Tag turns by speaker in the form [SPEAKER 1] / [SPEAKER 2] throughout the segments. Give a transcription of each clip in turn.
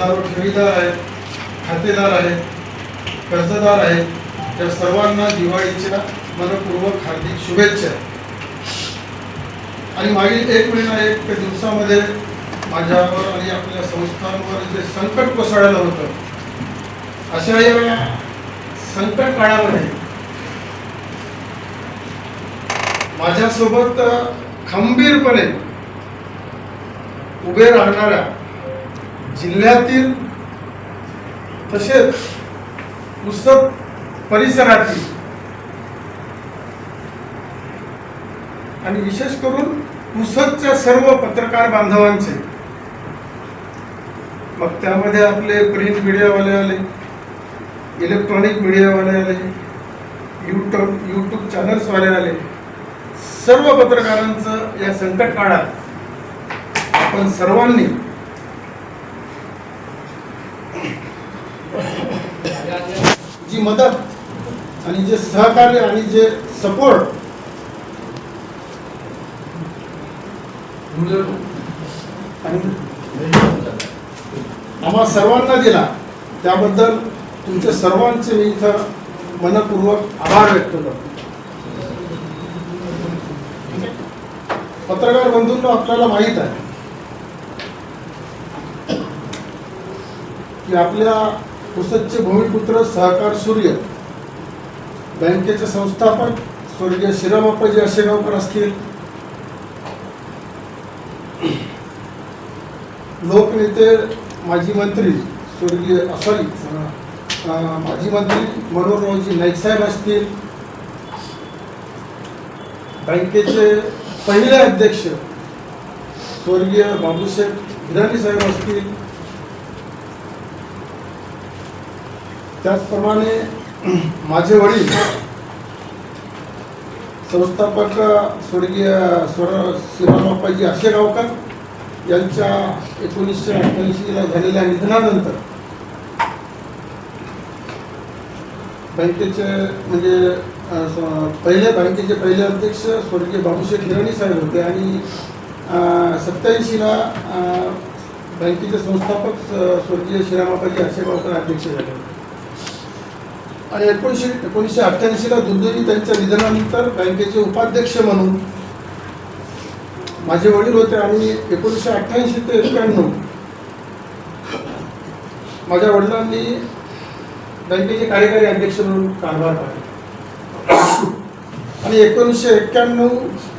[SPEAKER 1] हजारो ठेवीदार आहेत खातेदार आहेत कर्जदार आहेत त्या सर्वांना दिवाळीच्या मनपूर्वक हार्दिक शुभेच्छा. आणि मागील एक महिना एक दिवसामध्ये माझ्यावर आणि आपल्या संस्थांवर जे संकट कोसळलं होतं अशा या संकट काळामध्ये माझ्यासोबत खंबीरपणे उभे राहणाऱ्या जिल्ह्यातील तसेच पुस्तक परिसरातील आणि विशेष करून पुसदच्या सर्व पत्रकार बांधवांचे मग त्यामध्ये आपले प्रिंट मीडियावाले आले इलेक्ट्रॉनिक मीडियावाले आले यूट्यूब यूट्यूब चॅनल्सवाले आले सर्व पत्रकारांचं या संकट काळात आपण सर्वांनी जी मदत आणि जे सहकार्य आणि जे सपोर्ट आणि आम्हा सर्वांना दिला त्याबद्दल तुमच्या सर्वांचे मी इथं मनपूर्वक आभार व्यक्त करतो. पत्रकार बंधूंना आपल्याला माहीत आहे की आपल्या पुसदचे भूमिपुत्र सहकार सूर्य. बँकेचे संस्थापक स्वर्गीय श्रीरामाप्पाजी आशेगावकर असतील. लोकनेते माजी मंत्री स्वर्गीय सॉरी माजी मंत्री मनोहररावजी नाईक साहेब असतील. बँकेचे पहिले अध्यक्ष स्वर्गीय बाबूसाहेब हिराणी साहेब असतील. त्याचप्रमाणे माझे वडील संस्थापक स्वर्गीय स्वर श्रीरामाप्पाजी आशेगावकर यांच्या एकोणीसशे अठ्ठ्याऐंशीला झालेल्या निधनानंतर बँकेचे म्हणजे पहिले बँकेचे पहिले अध्यक्ष स्वर्गीय बाबूशेठ हिराणी साहेब होते आणि सत्याऐंशीला बँकेचे संस्थापक स्वर्गीय श्रीरामापाजी आशेगावकर अध्यक्ष झाले होते. आणि एकोणीसशे एकोणीसशे अठ्ठ्याऐंशीला दुर्दैवी त्यांच्या निधनानंतर बँकेचे उपाध्यक्ष म्हणून माझे वडील होते आणि एकोणीसशे अठ्ठ्याऐंशी ते एक्क्याण्णव माझ्या वडिलांनी बँकेचे कार्यकारी अध्यक्ष म्हणून कारभार पाहिला आणि एकोणीसशे एक्क्याण्णव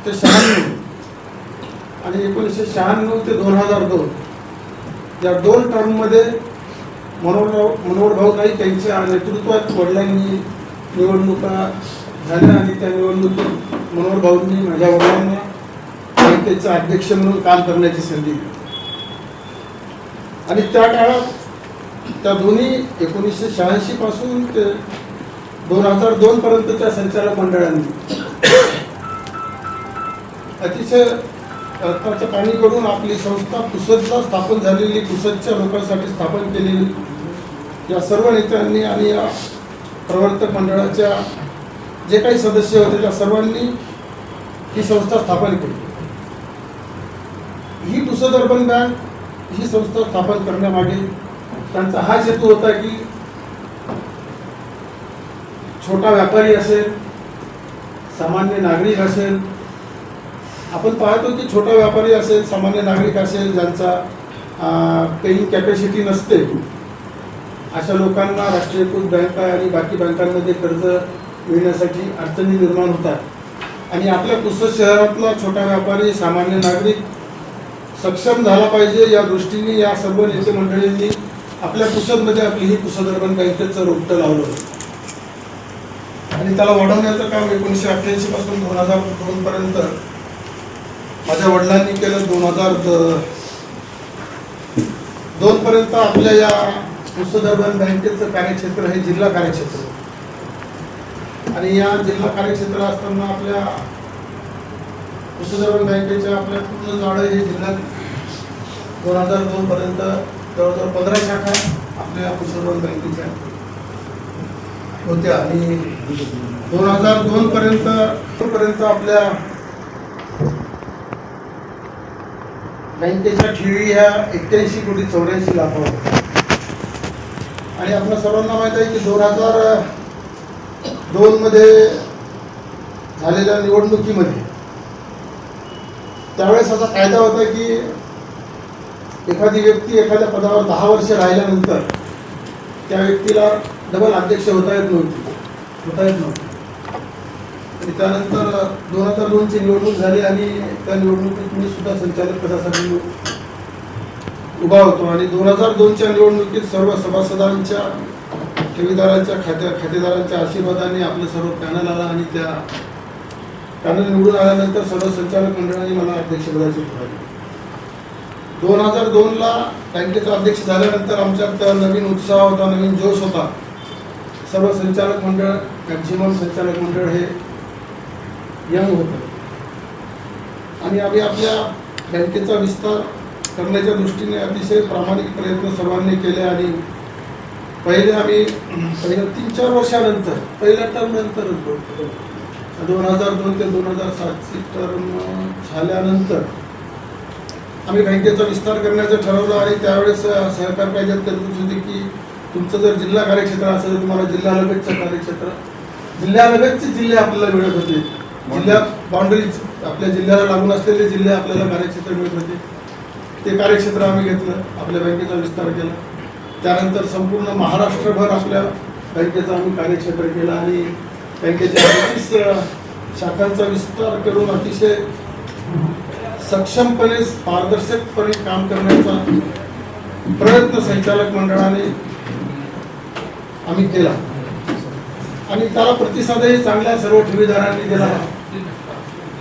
[SPEAKER 1] ते शहाण्णव आणि एकोणीसशे शहाण्णव ते दोन हजार दोन या दोन टर्ममध्ये मनोहर भाऊ नाईक यांच्या नेतृत्वात वडिलांनी निवडणुका झाल्या आणि त्या निवडणुकीत मनोहर भाऊंनी माझ्या वडिलांना बँकेचे अध्यक्ष म्हणून काम करण्याची संधी दिली. आणि त्या काळात त्या दोन्ही एकोणीसशे शहाऐंशी पासून ते दोन हजार दोन पर्यंतच्या संचालक मंडळांनी अतिशय रक्ताचं पाणी करून आपली संस्था पुसदला स्थापन झालेली पुसदच्या लोकांसाठी स्थापन केलेली या सर्व नेत्यांनी आणि या प्रवर्तक मंडळाच्या जे काही सदस्य होते त्या सर्वांनी ही संस्था स्थापन केली. ही दुसरं अर्बन बँक ही संस्था स्थापन करण्यामागे त्यांचा हाच हेतू होता की छोटा व्यापारी असेल सामान्य नागरिक असेल आपण पाहतो की छोटा व्यापारी असेल सामान्य नागरिक असेल ज्यांचा पेईंग कॅपॅसिटी नसते. अशा लोकांना राष्ट्रीयकृत बँका आणि बाकी बँकांमध्ये कर्ज मिळण्यासाठी अडचणी निर्माण होतात. आणि आपल्या पुसद शहरातला छोटा व्यापारी सामान्य नागरिक सक्षम झाला पाहिजे या दृष्टीने या सर्व नेते मंडळींनी आपल्या पुसदमध्ये आपली ही पुसद अर्बन बँकेचं रोपटं लावलं. आणि त्याला वाढवण्याचं काम एकोणीसशे अठ्ठ्याऐंशी पासून दोन हजार दोनपर्यंत माझ्या वडिलांनी केलं दोन हजार दोनपर्यंत आपल्या या पुसद बँकेचं कार्यक्षेत्र हे जिल्हा कार्यक्षेत्र. आणि या जिल्हा कार्यक्षेत्र असताना आपल्या पुसद बँकेच्या आपल्या पूर्ण जाळं हे जिल्ह्यात दोन हजार दोन पर्यंत जवळजवळ पंधरा शाखा आपल्या पुसद बँकेच्या होत्या. आणि दोन हजार दोन पर्यंत पर्यंत आपल्या बँकेच्या ठेवी ह्या एक्क्याऐंशी कोटी चौऱ्याऐंशी लाखावर. आणि आपल्या सर्वांना माहीत आहे की दोन हजार दोनमध्ये झालेल्या निवडणुकीमध्ये त्यावेळेस असा कायदा होता की एखादी व्यक्ती एखाद्या पदावर दहा वर्ष राहिल्यानंतर त्या व्यक्तीला डबल अध्यक्ष होता येत नव्हती होता येत नव्हती. आणि त्यानंतर दोन हजार दोनची निवडणूक झाली आणि त्या निवडणुकीत मी सुद्धा संचालक पदासाठी उभा होतो आणि दोन हजार दोनच्या निवडणुकीत सर्व सभासदांच्या ठेवीदारांच्या खात्या खातेदारांच्या आशीर्वादाने आपलं सर्व पॅनल आला आणि त्या पॅनल निवडून आल्यानंतर सर्व संचालक मंडळाने मला अध्यक्षपदाची उभारली दोन हजार दोनला बँकेचा अध्यक्ष झाल्यानंतर आमच्यात नवीन उत्साह होता नवीन जोश होता. सर्व संचालक मंडळ मॅक्झिमम संचालक मंडळ हे यंग होतं. आणि आम्ही आपल्या बँकेचा विस्तार करण्याच्या दृष्टीने अतिशय प्रामाणिक प्रयत्न सर्वांनी केले आणि पहिले आम्ही पहिल्या तीन चार वर्षानंतर पहिल्या टर्म नंतरच दोन हजार दोन ते दोन हजार सातची टर्म झाल्यानंतर आम्ही बँकेचा विस्तार करण्याचं ठरवलं आणि त्यावेळेस सहकार कायद्यात तरतूद होती की तुमचं जर जिल्हा कार्यक्षेत्र असेल तर तुम्हाला जिल्ह्यालगतचं कार्यक्षेत्र जिल्ह्यालगतचे जिल्हे आपल्याला मिळत होते. जिल्ह्यात बाउंड्रीज आपल्या जिल्ह्याला लागून असलेले जिल्हे आपल्याला कार्यक्षेत्र मिळत होते. ते कार्यक्षेत्र आम्ही घेतलं आपल्या बँकेचा विस्तार केला. त्यानंतर संपूर्ण महाराष्ट्रभर आपल्या बँकेचा आम्ही कार्यक्षेत्र केला आणि बँकेच्या अडतीस शाखांचा विस्तार करून अतिशय सक्षमपणे पारदर्शकपणे काम करण्याचा प्रयत्न संचालक मंडळाने आम्ही केला. आणि त्याला प्रतिसादही चांगल्या सर्व ठेवीदारांनी दिला.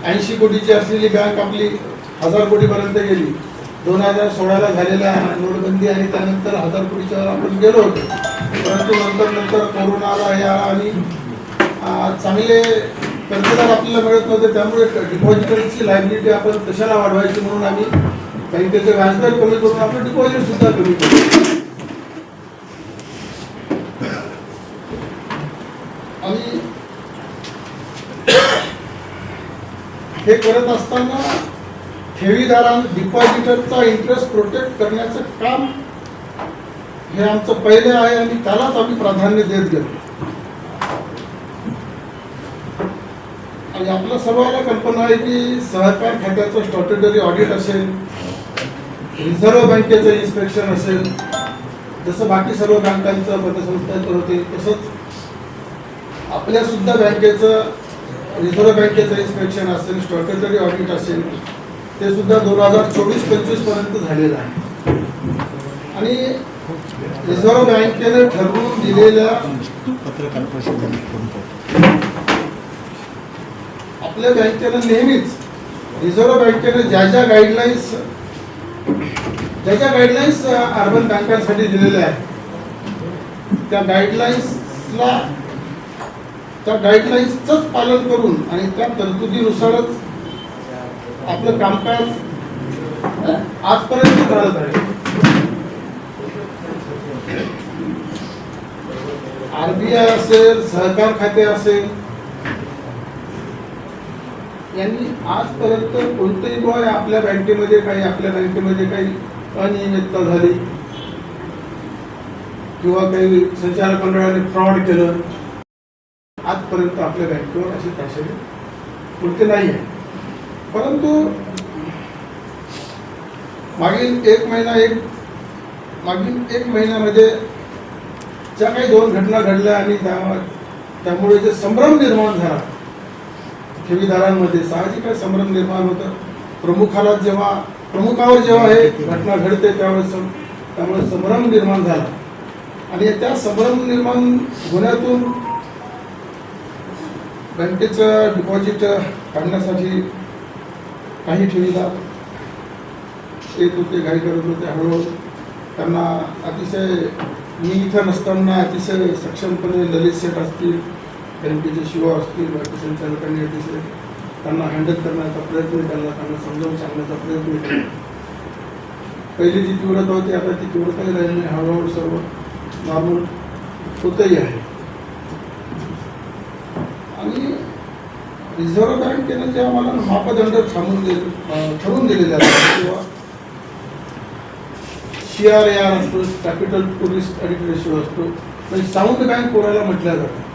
[SPEAKER 1] ऐंशी कोटीची असलेली बँक आपली हजार कोटीपर्यंत गेली. दोन हजार सोळाला झालेल्या नोटबंदी आणि त्यानंतर हजार कोटीच्या आपण गेलो होतो. परंतु नंतर नंतर कोरोना आला आणि चांगले कर्जदार आपल्याला मिळत नव्हते त्यामुळे डिपॉझिटरची लायबिलिटी आपण कशाला वाढवायची म्हणून आम्ही बँकेचे व्याजदर कमी करून आपलं डिपॉझिट सुद्धा कमी केलं. आणि हे करत असताना ठेवीदारां डिपॉझिटरचा इंटरेस्ट प्रोटेक्ट करण्याचं काम हे आमचं पहिले आहे आणि त्यालाच आम्ही प्राधान्य देत गेलो. आणि आपल्या सर्वांना कल्पना आहे की सहकार खात्याचं स्टॉटेटरी ऑडिट असेल रिझर्व्ह बँकेचं इन्स्पेक्शन असेल जसं बाकी सर्व बँकांचं पतसंस्थांचं होते तसंच आपल्या सुद्धा बँकेचं रिझर्व्ह बँकेचं इन्स्पेक्शन असेल स्टॉटेटरी ऑडिट असेल ते सुद्धा दोन हजार चोवीस पंचवीसपर्यंत झालेलं आहे. आणि रिझर्व्ह बँकेने ठरवून दिलेल्या
[SPEAKER 2] पत्रकार परिषदेने
[SPEAKER 1] आपल्या बँकेनं नेहमीच रिझर्व्ह बँकेने ज्या ज्या गाईडलाईन्स ज्या ज्या गाईडलाईन्स अर्बन बँकांसाठी दिलेल्या आहेत त्या गाईडलाईन्सला त्या गाईडलाईन्सचंच पालन करून आणि त्या तरतुदीनुसारच आपलं कामकाज आजपर्यंत चालत आहे आरबीआय असेल सहकार खाते असेल यांनी आजपर्यंत कोणतेही बॉय आपल्या बँकेमध्ये काही आपल्या बँकेमध्ये काही अनियमितता झाली किंवा काही संचालक मंडळाने फ्रॉड केलं आजपर्यंत आपल्या बँकेवर अशी ताशेरी कोणते नाही आहे परंतु मागील एक महिना एक मागील एक महिन्यामध्ये ज्या काही दोन घटना घडल्या आणि त्या त्यामुळे जे संभ्रम निर्माण झाला ठेवीदारांमध्ये साहजिक आहे संभ्रम निर्माण होतं. प्रमुखाला जेव्हा प्रमुखावर जेव्हा हे घटना घडते त्यावेळेस त्यामुळे संभ्रम निर्माण झाला. आणि त्या संभ्रम निर्माण होण्यातून बँकेचं डिपॉझिट काढण्यासाठी काही ठेवीला येत होते घाई करत होते हळूहळू. त्यांना अतिशय मी इथं नसताना अतिशय सक्षमपणे ललित सेठ असतील बँकेचे शिवा असतील बाकी संचालकांनी अतिशय त्यांना हँडल करण्याचा प्रयत्न केला त्यांना समजावून सांगण्याचा प्रयत्न केला. पहिली जी तीव्रता होती आता ती तीव्रताही राहिली नाही. हळूहळू सर्व नॉर्मल होतही आहे आणि रिझर्व्ह बँकेनं जे आम्हाला मापदंड ठरवून दिले ठरवून दिलेले आहेत. किंवा सी आर ए आर असतो कॅपिटल टुरिस्ट रिस्क रेशो असतो. म्हणजे साऊंड बँक कोणाला म्हटलं जातं?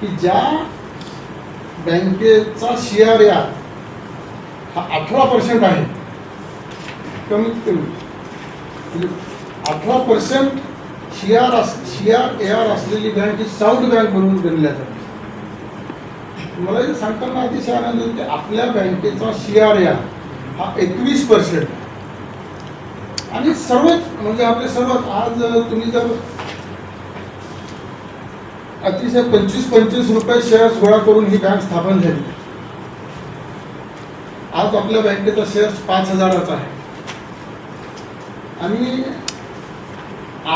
[SPEAKER 1] की ज्या बँकेचा सी आर ए आर हा अठरा पर्सेंट आहे कमीत कमी. म्हणजे अठरा पर्सेंट सी आर अस सी आर ए आर असलेली बँक ही साऊंड बँक म्हणून गणल्या जाते. मला हे सांगताना अतिशय आनंद होते आपल्या बँकेचा सी आर या हा एकवीस पर्सेंट आणि सर्वच म्हणजे आपले सर्व आज तुम्ही जर अतिशय पंचवीस पंचवीस रुपये शेअर्स गोळा करून ही बँक स्थापन झाली. आज आपल्या बँकेचा शेअर्स पाच हजाराचा आहे. आणि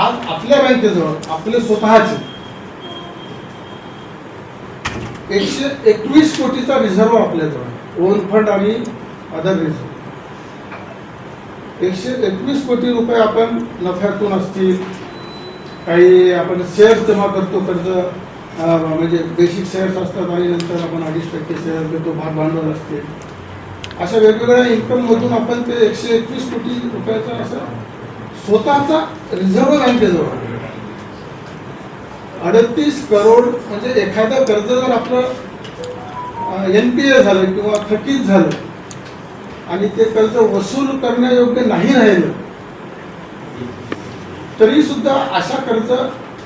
[SPEAKER 1] आज आपल्या बँकेजवळ आपले स्वतःचे एकशे एकवीस कोटीचा रिझर्व आपल्याजवळ ओन फंड आणि अदर रिझर्व. एकशे एकवीस कोटी रुपये आपण नफ्यातून असतील काही आपण शेअर्स जमा करतो कर्ज म्हणजे बेसिक शेअर्स असतात आणि नंतर आपण अडीच टक्के शेअर घेतो भाग भांडवल असते अशा वेगवेगळ्या इन्कममधून आपण ते एकशे एकवीस कोटी रुपयाचा असं स्वतःचा रिझर्व्ह बँकेजवळ अडतीस करोड म्हणजे एखादं कर्ज जर आपलं एन पी ए झालं किंवा थकीत झालं आणि ते कर्ज वसूल करण्यायोग्य नाही राहिलं तरी सुद्धा अशा कर्ज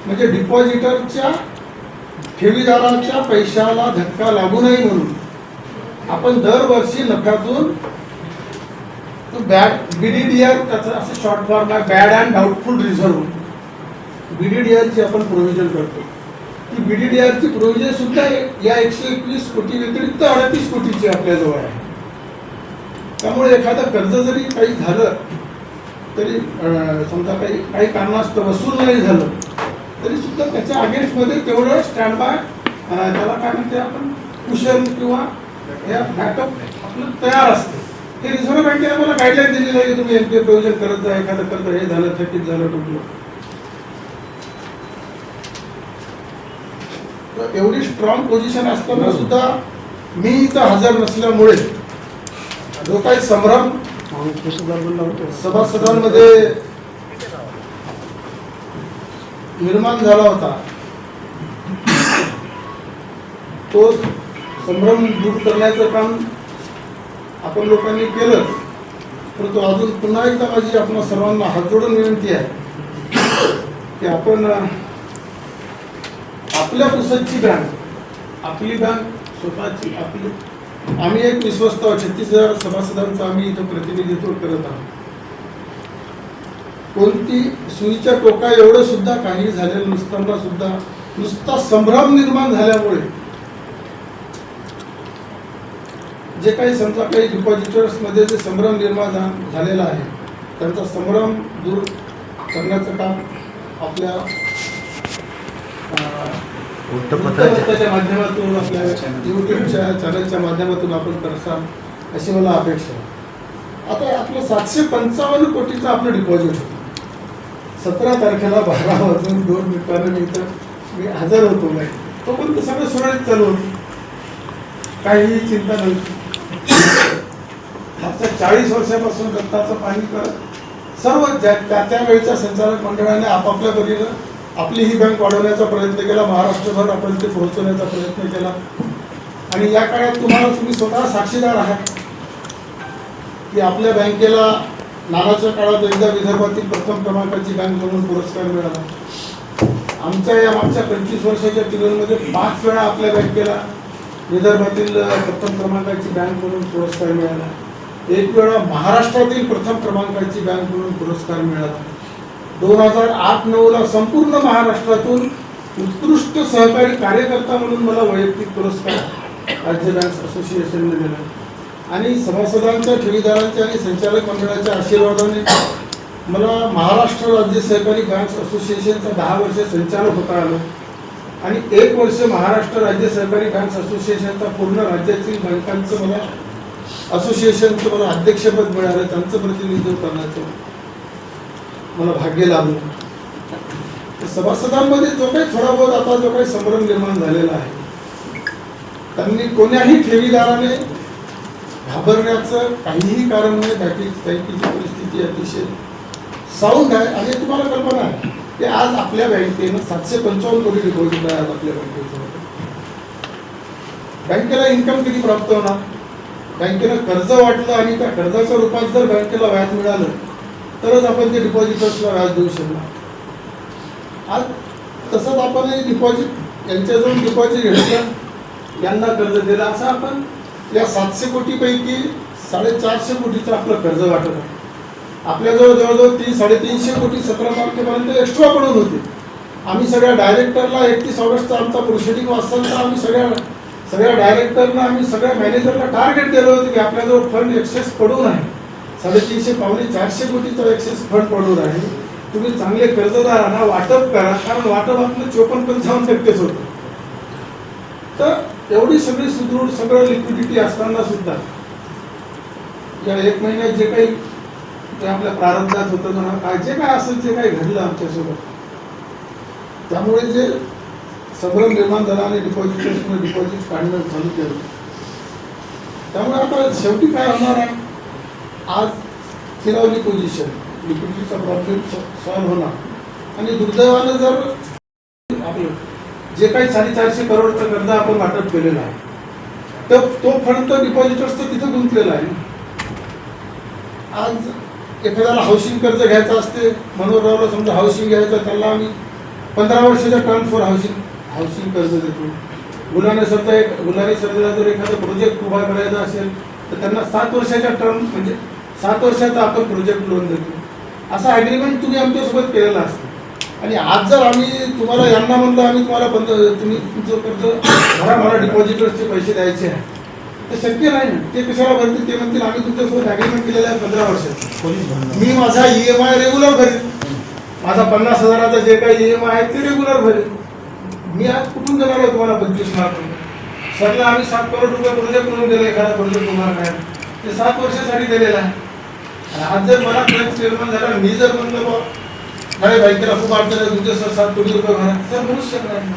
[SPEAKER 1] म्हणजे डिपॉझिटरच्या ठेवीदाराच्या पैशाला धक्का लागू नये म्हणून. आपण दरवर्षी नफ्यातून बॅड बीडीडीआर त्याचं असं शॉर्ट फॉर्म आहे बॅड अँड डाऊटफुल रिझर्व्ह बीडीडीआरची आपण प्रोव्हिजन करतो. ती बीडीडीआरची प्रोव्हिजन सुद्धा या एकशे एकवीस कोटी व्यतिरिक्त अडतीस कोटीची आपल्याजवळ आहे. त्यामुळे एखादं कर्ज जरी काही झालं तरी समजा काही काही कारणास्तव वसूल नाही झालं तरी सुद्धा त्याच्या अगेन्स्टमध्ये तेवढं स्टँड बाय त्याला काय म्हणते आपण कुशन किंवा या बॅकअप आपलं तयार असते. हे रिझर्व्ह बँकेने मला गाईडलाईन दिलेली आहे की तुम्ही एनपीए प्रोव्हिजन करत जा एखादं कर्ज हे झालं थकीत झालं टुकलं एवढी स्ट्रॉंग पोझिशन असताना सुद्धा मी इथं हजर नसल्यामुळे जो काही संभ्रम सभासदांमध्ये निर्माण झाला होता. तो संभ्रम दूर करण्याचं काम आपण लोकांनी केलंच. परंतु अजून पुन्हा एकदा माझी आपण सर्वांना हात जोडून विनंती आहे की आपण आपल्या पुसदची बँक आपली बँक स्वतःची आपली. आम्ही एक विश्वस्त आहोत. छत्तीस हजार सभासदांचं आम्ही इथं प्रतिनिधित्व करत आहोत. कोणती सुईच्या टोका एवढं सुद्धा काही झालेलं नसताना सुद्धा नुसता संभ्रम निर्माण झाल्यामुळे. जे काही समजा काही डिपॉझिटर्समध्ये जे संभ्रम निर्माण झालेला आहे त्यांचा संभ्रम दूर करण्याचं काम आपल्या
[SPEAKER 2] वृत्तपत्राच्या
[SPEAKER 1] माध्यमातून आपल्या युट्यूबच्या चॅनलच्या माध्यमातून आपण करसाल अशी मला अपेक्षा आहे. आता आपलं सातशे पंचावन्न कोटीचं आपलं डिपॉझिट होतं. सतरा तारखेला बारा वाजून दोन मिनिटानं इथं मी हजर होतो नाही तोपर्यंत सगळं सुरळीत चालू काही काहीही चिंता नव्हती. मागच्या चाळीस वर्षापासून दत्ताचं पाणी करत सर्व ज्या त्या त्या वेळच्या संचालक मंडळाने आपापल्या परीनं आपली ही बँक वाढवण्याचा प्रयत्न केला महाराष्ट्रभर आपण ते पोहोचवण्याचा प्रयत्न केला. आणि या काळात तुम्हाला तुम्ही स्वतः साक्षीदार आहात. की आपल्या बँकेला नानाच्या काळात एकदा विदर्भातील प्रथम क्रमांकाची बँक म्हणून पुरस्कार मिळाला. आमच्या या मागच्या पंचवीस वर्षाच्या पिरियडमध्ये पाच वेळा आपल्या बँकेला विदर्भातील प्रथम क्रमांकाची बँक म्हणून पुरस्कार मिळाला. एक वेळा महाराष्ट्रातील प्रथम क्रमांकाची बँक म्हणून पुरस्कार मिळाला. दोन हजार आठ नऊला संपूर्ण महाराष्ट्रातून उत्कृष्ट सहकारी कार्यकर्ता म्हणून मला वैयक्तिक पुरस्कार राज्य बँक असोसिएशनने दिला. आणि सभासदांच्या ठेवीदारांच्या आणि संचालक मंडळाच्या आशीर्वादाने मला महाराष्ट्र राज्य सहकारी बँक असोसिएशनचा दहा वर्ष संचालक होता आलं. आणि एक वर्ष महाराष्ट्र राज्य सहकारी बँक असोसिएशनचा पूर्ण राज्यातील बँकांचं मला असोसिएशनचं मला अध्यक्षपद मिळालं त्यांचं प्रतिनिधित्व करण्याचं. मला भाग्य लाभलं सभासदांमध्ये जो काही थोडा बहुत आता जो काही संभ्रम निर्माण झालेला आहे त्यांनी कोण्याही ठेवीदाराने घाबरण्याचं काहीही कारण नाही. बँके बँकेची परिस्थिती अतिशय साऊंड आहे आणि तुम्हाला कल्पना आहे. की आज आपल्या बँकेनं सातशे पंचावन्न कोटी डिपॉझिट आहे आज आपल्या बँकेचं. बँकेला इन्कम किती प्राप्त होणार? बँकेनं कर्ज वाटलं आणि त्या कर्जाच्या रूपात जर बँकेला व्याज मिळालं तरच आपण ते डिपॉझिटर्सला व्याज देऊ शकणार आज तसंच आपण हे डिपॉझिट यांच्याजवळ डिपॉझिट घेतलं. यांना कर्ज दिलं. असं आपण या सातशे कोटीपैकी साडेचारशे कोटीचं आपलं कर्ज वाटत आहे. आपल्याजवळ जवळजवळ तीन साडेतीनशे कोटी सतरा तारखेपर्यंत एक्स्ट्रा पडून होते. आम्ही सगळ्या डायरेक्टरला एकतीस ऑगस्टचा आमचा प्रोसिडिंग वाचताना आम्ही सगळ्या सगळ्या डायरेक्टरना आम्ही सगळ्या मॅनेजरला टार्गेट केलं होतं की आपल्याजवळ फंड एक्सेस पडून आहे. साडेतीनशे पावणे चारशे कोटीचा एक्सेस फंड पडून आहे तुम्ही चांगले कर्जदारांना वाटप करा कारण वाटप आपलं चोपन्न पंचावन्न टक्केच होतं. तर एवढी सगळी सुदृढ सगळं लिक्विडिटी असताना सुद्धा या एक महिन्यात जे काही जे आपल्या प्रारंभात होतं म्हणा काय जे काय असेल जे काही घडलं आमच्यासोबत. त्यामुळे जे संभ्रम निर्माण झाला आणि डिपॉझिट काढणं चालू केलं. त्यामुळे आता शेवटी काय होणार आहे? आज फिरवली पोझिशन लिक्विडिटीचा प्रॉब्लेम सॉल्व्ह होणार. आणि दुर्दैवानं जर आपलं जे काही साडेचारशे करोडचं कर्ज आपण वाटप केलेलं आहे तर तो फंड तर डिपॉझिटर्सचं तिथं गुंतलेला आहे. आज एखाद्याला हाऊसिंग कर्ज घ्यायचं असते मनोहररावला समजा हाऊसिंग घ्यायचं त्याला आम्ही पंधरा वर्षाच्या टर्म फॉर हाऊसिंग हाऊसिंग कर्ज देतो. गुलाने समजा एक गुलाने सरला जर एखादा प्रोजेक्ट उभा करायचा असेल तर त्यांना सात वर्षाच्या टर्म म्हणजे सात वर्षाचा आपण प्रोजेक्ट लोन देतो. असा ॲग्रीमेंट तुम्ही आमच्यासोबत केलेला असतो. आणि आज जर आम्ही तुम्हाला यांना म्हणलं आम्ही तुम्हाला बंद तुम्ही तुमचं कर्ज भरा मला डिपॉझिटर्सचे पैसे द्यायचे आहे. तर शक्य नाही ना. ते कशाला भरतील? ते म्हणतील आम्ही तुमच्यासोबत ॲग्रीमेंट केलेलं आहे पंधरा वर्षाचं. मी माझा ई एम आय रेग्युलर भरेन माझा पन्नास हजाराचा जे काही ई एम आय आहे ते रेग्युलर भरेन मी आज कुठून देणार आहे तुम्हाला पंचवीस लाख रुपये? सरला आम्ही सात करोड रुपये प्रोजेक्ट म्हणून दिला एखादा प्रोजेक्ट तुम्हाला काय ते सात वर्षासाठी दिलेला आहे. आणि आज जर मला क्लेम निर्माण झाला मी जर म्हणलं बा नाही बँकेला खूप अडचण आहे तुमचे सर सात कोटी रुपये भरा. सर म्हणूच शकणार नाही.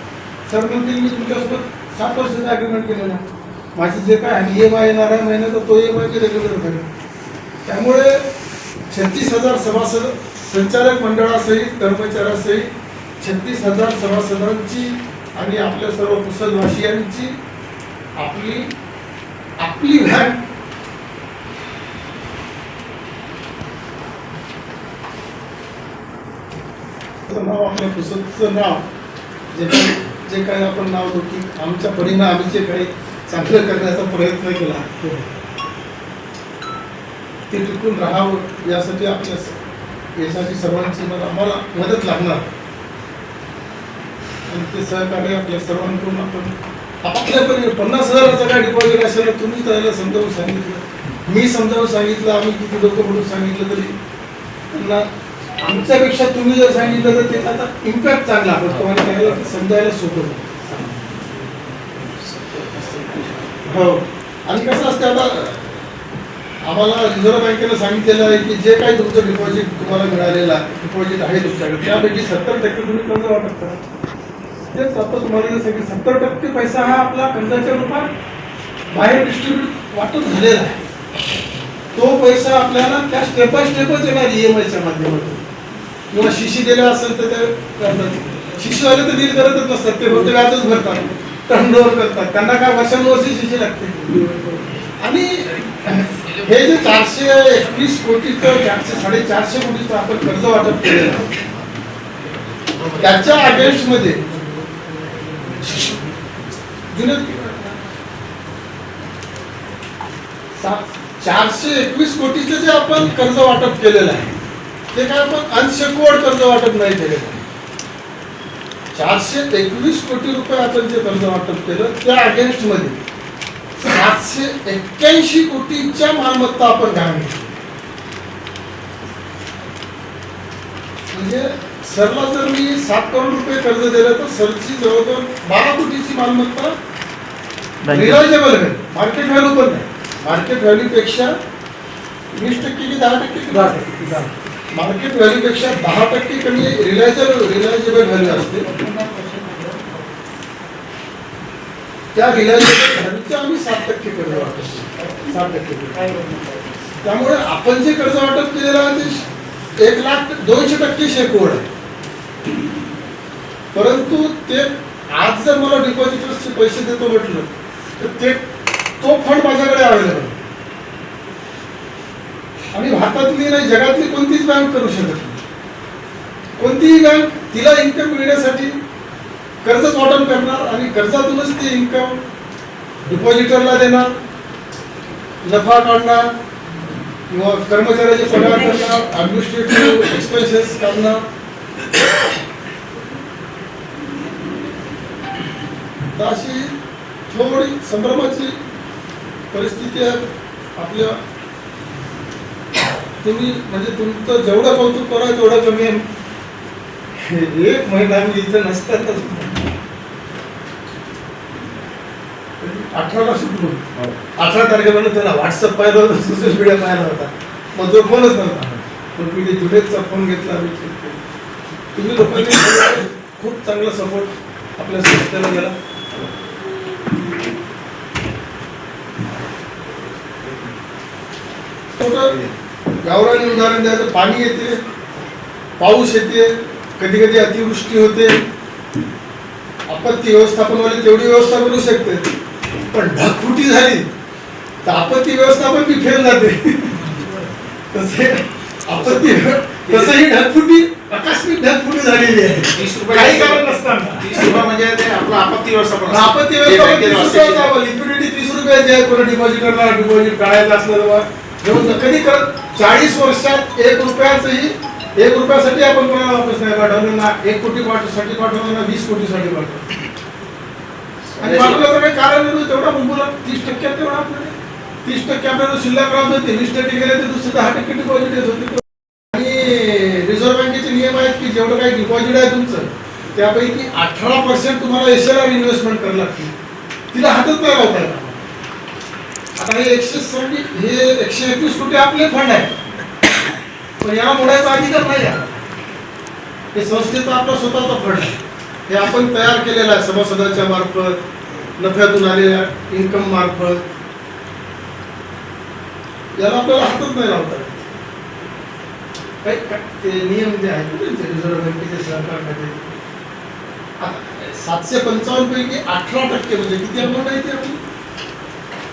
[SPEAKER 1] सर म्हणतील मी तुमच्यासोबत सात वर्षाचा अग्रीमेंट केलेला आहे. माझी जे काय ई एम आय येणार आहे महिन्याचा तो ई एम आय रेग्युलर करेल त्यामुळे छत्तीस हजार सभासद संचालक मंडळासहित कर्मचाऱ्यासहित छत्तीस हजार सभासदांची आणि आपल्या सर्व कुशलवासियांची आपली आपली व्हॅन नाव आपल्या पुस्तकाचं नाव जे काही जे काही आपण नाव की आमच्या परीनं आम्ही जे काही चांगलं करण्याचा प्रयत्न केला. ते टिकून राहावं यासाठी आपल्या यासाठी सर्वांची मला आम्हाला मदत लागणार. आणि ते सहकार्य आपल्या सर्वांकडून आपण आपापल्या परी पन्नास हजाराचं काय डिपॉझिट असेल तुम्ही त्याला समजावून सांगितलं. मी समजावून सांगितलं आम्ही किती लोक म्हणून सांगितलं तरी त्यांना आमच्यापेक्षा तुम्ही जर सांगितलं तर त्याचा आता इम्पॅक्ट चांगला पडतो आणि त्याला समजायला सोपं हो. आणि कसं असतं आता आम्हाला रिझर्व्ह बँकेनं सांगितलेलं आहे की जे काही तुमचं डिपॉझिट तुम्हाला मिळालेलं आहे डिपॉझिट आहे तुमच्याकडे त्यापैकी सत्तर टक्के तुम्ही कर्ज वाटप करा. तेच आता तुम्हाला जे सांगितलं सत्तर टक्के पैसा हा आपला कर्जाच्या रूपात बाहेर डिस्ट्रीब्यूट वाटप झालेला आहे. तो पैसा आपल्याला त्या स्टेप बाय स्टेपच येणार ई एम आयच्या माध्यमातून किंवा शिशी दिले असेल तर ते करतात. शिशीवाले तर डील करतच नसतात ते फक्त व्याजच भरतात. टर्न करतात. त्यांना काय वर्षानुवर्षी शिशी लागते. आणि हे जे चारशे एकवीस कोटीचं चारशे साडेचारशे कोटीचं आपण कर्ज वाटप केलेलं आहे त्याच्या अगेन्स्टमध्ये जुने चारशे एकवीस कोटीचं जे आपण कर्ज वाटप केलेलं आहे ते काय आपण अनसेक्युअर्ड कर्ज वाटप नाही आहे. चारशे एकवीस कोटी रुपये आपण जे कर्ज वाटप केलं त्या अगेन्स्टमध्ये सातशे एक्क्याऐंशी कोटीच्या मालमत्ता आपण घेतली. म्हणजे सरला जर मी सात करोड रुपये कर्ज दिलं तर सरची जवळजवळ बारा कोटीची मालमत्ता रिलायजेबल आहे मार्केट व्हॅल्यू पण नाही मार्केट व्हॅल्यू पेक्षा वीस टक्के की दहा टक्के दहा टक्के मार्केट व्हॅल्यू पेक्षा दहा टक्के कमी रिलायजेबल रिलायजेबल व्हॅल्यू असते. त्या रिलायजेबल आम्ही सात टक्के कर्ज वाटत सात टक्के त्यामुळे आपण जे कर्ज वाटप केलेलं आहे ते एक लाख दोनशे टक्के शेकवड आहे. परंतु ते आज जर मला डिपॉझिटर्सचे पैसे देतो म्हटलं तर ते तो फंड माझ्याकडे अवेलेबल आणि भारतातली नाही जगातली कोणतीच बँक करू शकत नाही. कोणतीही बँक तिला इन्कम मिळण्यासाठी कर्जच वाटप करणार आणि कर्जातूनच ती इन्कम डिपॉझिटरला देणार नफा काढणार किंवा कर्मचाऱ्याचे पगार करणार ॲडमिनिस्ट्रेटिव्ह एक्सपेन्सेस काढणार. तर अशी थोडी संभ्रमाची परिस्थिती आहे आपल्या तुम्ही म्हणजे तुमचं जेवढं कौतुक करा तेवढं कमी आहे. एक महिना मी इथं नसताना अठराला सुटलो अठरा तारखेला त्याला व्हॉट्सअप पाहिलं होतं सोशल मीडिया पाहिला होता. मग जो फोनच नव्हता. पण मी ते जुडेचा फोन घेतला मी. तुम्ही लोकांनी सगळ्यांनी खूप चांगला सपोर्ट आपल्या संस्थेला दिला. छोटं गावरानी उदाहरण द्यायचं पाणी येते पाऊस येते कधी कधी अतिवृष्टी होते. आपत्ती व्यवस्थापनवाले तेवढी व्यवस्था करू शकते. पण ढगफुटी झाली तर आपत्ती व्यवस्थापन बी फेल जाते. तसे आपत्ती तसंही ढगफुटी आकस्मिक ढगफुटी झालेली आहे.
[SPEAKER 3] तीस रुपये
[SPEAKER 1] काही कारण नसताना
[SPEAKER 3] तीस रुपये म्हणजे ते आपलं आपत्ती व्यवस्थापन.
[SPEAKER 1] आपत्ती व्यवस्थापन लिक्विडिटी तीस रुपयाची आहे कोणी डिपॉझिटरला डिपॉझिट काढायचं असलं तेव्हा. कधी करत चाळीस वर्षात एक रुपयाचंही एक रुपयासाठी आपण कोणाला वापस नाही. पाठवलं ना एक कोटी पाठवसाठी पाठवलं ना वीस कोटीसाठी पाठवलं आणि पाठवलं काही कारण नाही तेवढा मुंबईला तीस टक्क्यात तेवढा आपल्याला तीस टक्के आपल्याला शिल्लक राहत होते वीस टक्के गेले तर दुसरे दहा टक्के डिपॉझिट येत होते. आणि रिझर्व्ह बँकेचे नियम आहेत की जेवढं काही डिपॉझिट आहे तुमचं त्यापैकी अठरा पर्सेंट तुम्हाला एस एल आर इन्व्हेस्टमेंट करावी लागते तिला हातच नाही लावता आता हे एकशे सव्वीस हे एकशे एकवीस कोटी आपले फंड आहे. पण याला मोडायचा अधिकार नाही आहे. हे संस्थेचा आपला स्वतःचा फंड आहे. हे आपण तयार केलेला आहे सभासदाच्या मार्फत नफ्यातून आलेल्या इन्कम मार्फत. याला आपल्याला हातच नाही लावता काही ते नियम जे आहेत रिझर्व्ह बँकेचे सहकार सातशे पंचावन्न पैकी अठरा टक्के म्हणजे किती अमाऊंट आहे?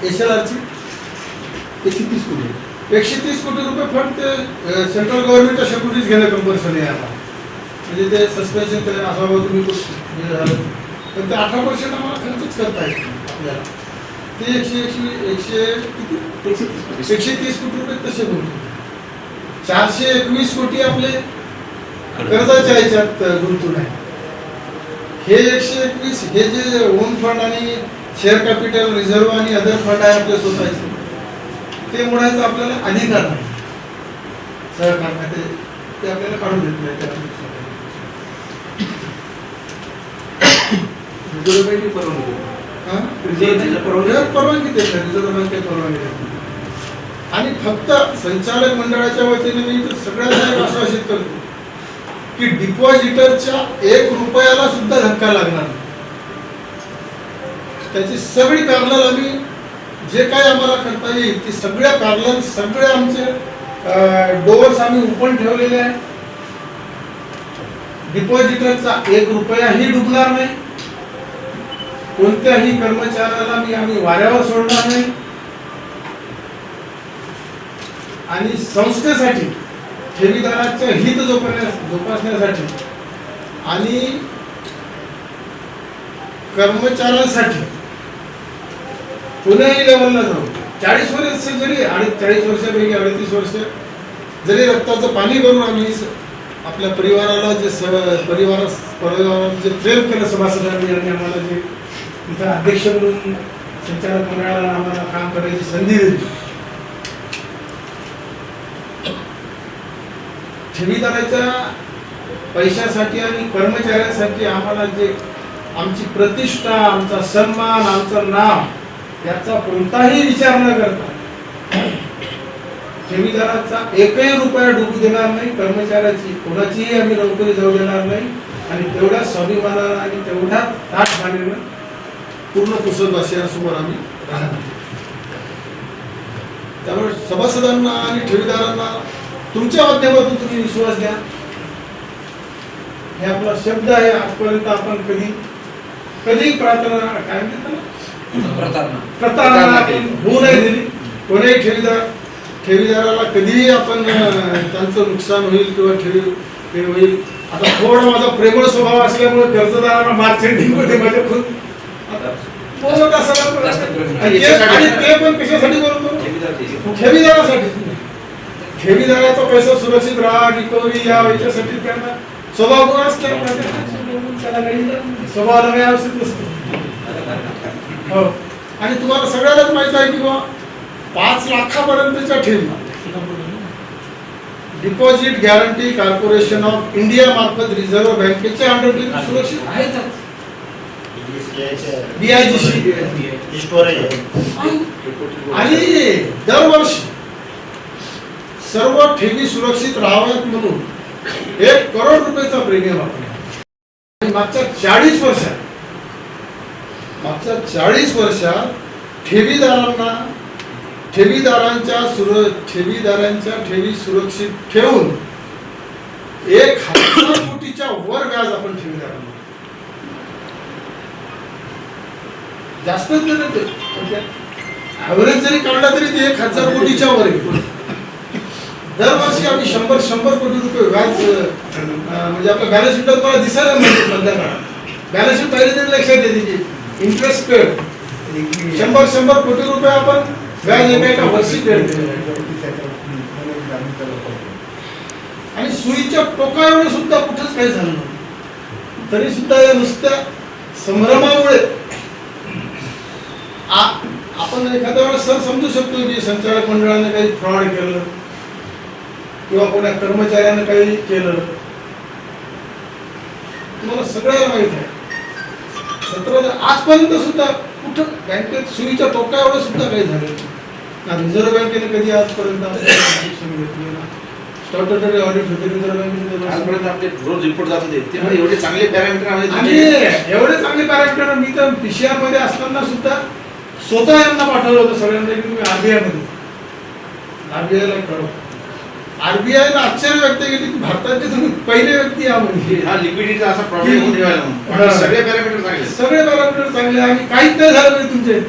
[SPEAKER 1] एस एल आरची एकशे तीस कोटी. एकशे तीस कोटी रुपये फंड ते सेंट्रल गव्हर्नमेंटच्या सेक्युरिटीज घेणं कंपल्सरी आहे आता. म्हणजे ते सस्पेन्शन ते असावं तुम्ही कुठं हे झालं. पण ते अठरा पर्सेंट आम्हाला खर्चच करता येत आपल्याला. ते एकशे एकशे एकशे किती? एकशे तीस. कोटी रुपये तसे बोलतो चारशे एकवीस कोटी आपले कर्जाच्या ह्याच्यात गुंतून आहे. हे एकशे एकवीस हे जे ओन फंड आणि शेअर कॅपिटल रिझर्व्ह आणि अदर फंड आहे आपले स्वतःचे ते मोडायचा आपल्याला अधिकार नाही सहकार खाते ते आपल्याला काढून देत नाही
[SPEAKER 3] बँकेची परवानगी देते.
[SPEAKER 1] हा? नाही रिझर्व्ह बँकेत परवानगी देत नाही. आणि फक्त संचालक मंडळाच्या वतीने मी इथं सगळ्यांना आश्वासित करतो की डिपॉझिटरच्या एक रुपयाला सुद्धा धक्का लागणार नाही. त्याची सगळी पॅरल आम्ही जे काही आम्हाला करता येईल ती सगळ्या पॅरल सगळे आमचे डोअर्स आम्ही ओपन ठेवलेले आहे डिपॉझिटरचा एक रुपयाही डुबणार नाही. कोणत्याही कर्मचाऱ्याला मी आम्ही वाऱ्यावर सोडणार नाही. आणि संस्थेसाठी ठेवीदाराचं हित जोपासण्या जोपासण्यासाठी आणि कर्मचाऱ्यांसाठी कोणाही लेवलला जाऊ. चाळीस वर्ष जरी आणि चाळीस वर्षापैकी अडतीस वर्ष जरी रक्ताचं पाणी करून आम्ही आपल्या परिवाराला जे स परिवार परिवाराला जे प्रेम केलं सभासदांनी आणि आम्हाला जे तिथं अध्यक्ष म्हणून संचालक मंडळाला आम्हाला काम करायची संधी दिली. ठेवीदाराच्या पैशासाठी आणि कर्मचाऱ्यांसाठी आम्हाला जे आमची प्रतिष्ठा आमचा सन्मान आमचं नाव याचा कोणताही विचार न करता ठेवीदाराचा एकही रुपया डुबू देणार नाही कर्मचाऱ्याची कोणाचीही आम्ही नोकरी जाऊ देणार नाही आणि तेवढ्या स्वाभिमानानं आणि तेवढ्या ताट मानेनं पूर्ण कुसदवासियांसमोर आम्ही राहणार. त्यामुळे सभासदांना आणि ठेवीदारांना तुमच्या माध्यमातून तुम्ही विश्वास द्या. हे आपला शब्द आहे आजपर्यंत आपण कधी कधी प्रार्थना काय म्हणतात प्रतारणा होऊ नाही दिली. कोणीही ठेवीदार ठेवीदाराला कधीही आपण त्यांचं नुकसान होईल किंवा ठेवी हे होईल. आता थोडा माझा प्रेमळ स्वभाव असल्यामुळे कर्जदारांना मार्केटिंगमध्ये माझ्या खूप आता बोलत असायला. आणि ते- पण कशासाठी बोलतो ठेवीदारासाठी. ठेवीदाराचा पैसा सुरक्षित राहा रिकव्हरी या याच्यासाठी त्यांना स्वभाव गुण असते काही आवश्यक नसतं हो. आणि तुम्हाला सगळ्यालाच माहीत आहे की बा पाच लाखापर्यंतच्या ठेवी deposit guarantee corporation of India मार्फत रिझर्व्ह बँकेच्या अंडर सुरक्षित आहेतच BIGC.
[SPEAKER 2] स्टोरेज आहे
[SPEAKER 1] आणि दरवर्षी सर्व ठेवी सुरक्षित राहाव्यात म्हणून एक करोड रुपयाचा प्रीमियम आपण मागच्या चाळीस वर्षात मागच्या चाळीस वर्षात ठेवीदारांना ठेवीदारांच्या सुर ठेवीदारांच्या ठेवी सुरक्षित ठेवून एक हजार कोटीच्या वर व्याज आपण ठेवीदारांना जास्तच ऍव्हरेज जरी काढला तरी ते एक हजार कोटीच्या वर दरवर्षी आम्ही शंभर शंभर कोटी रुपये व्याज म्हणजे आपल्या बॅलन्स शीट तुम्हाला दिसायला मिळते बॅलन्स शीट पाहिजे तरी लक्षात येते की इंटरेस्ट पेड शंभर शंभर कोटी रुपये आपण व्याज एका वर्षी आणि सुईच्या टोकावर सुद्धा कुठंच काही झालं नाही. तरी सुद्धा या नुसत्या संभ्रमामुळे आपण एखाद्या वेळेस सर समजू शकतो की संचालक मंडळाने काही फ्रॉड केलं किंवा कोणा कर्मचाऱ्यानं काही केलं. तुम्हाला सगळ्याला माहीत आहे. सतरा आजपर्यंत सुद्धा कुठं बँकेत सुईच्या टोकावर सुद्धा काही झालं. ना रिझर्व्ह बँकेने कधी आजपर्यंत स्टॅट्युटरी ऑडिट होते रिझर्व्ह बँकेने
[SPEAKER 3] आजपर्यंत आपले रोज रिपोर्ट जात होते. त्यामुळे एवढे चांगले पॅरामीटर
[SPEAKER 1] आणि एवढे चांगले पॅरामीटर मी तर पीसीआरमध्ये असताना सुद्धा स्वतः यांना पाठवलं होतं सगळ्यांना की तुम्ही आरबीआयमध्ये. आरबीआय ला कळवा आरबीआय ला आश्चर्य व्यक्त केली की भारताचे तुम्ही पहिले व्यक्ती या म्हणजे
[SPEAKER 3] हा लिक्विडिटीचा असा प्रॉब्लेम होऊन.
[SPEAKER 1] हा.
[SPEAKER 3] सगळे पॅरामीटर चांगले.
[SPEAKER 1] सगळे पॅरामीटर चांगले आणि काहीच नाही झालं नाही तुमचे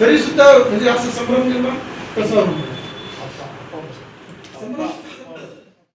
[SPEAKER 1] तरी सुद्धा म्हणजे असं संभ्रम निर्माण कसा होतो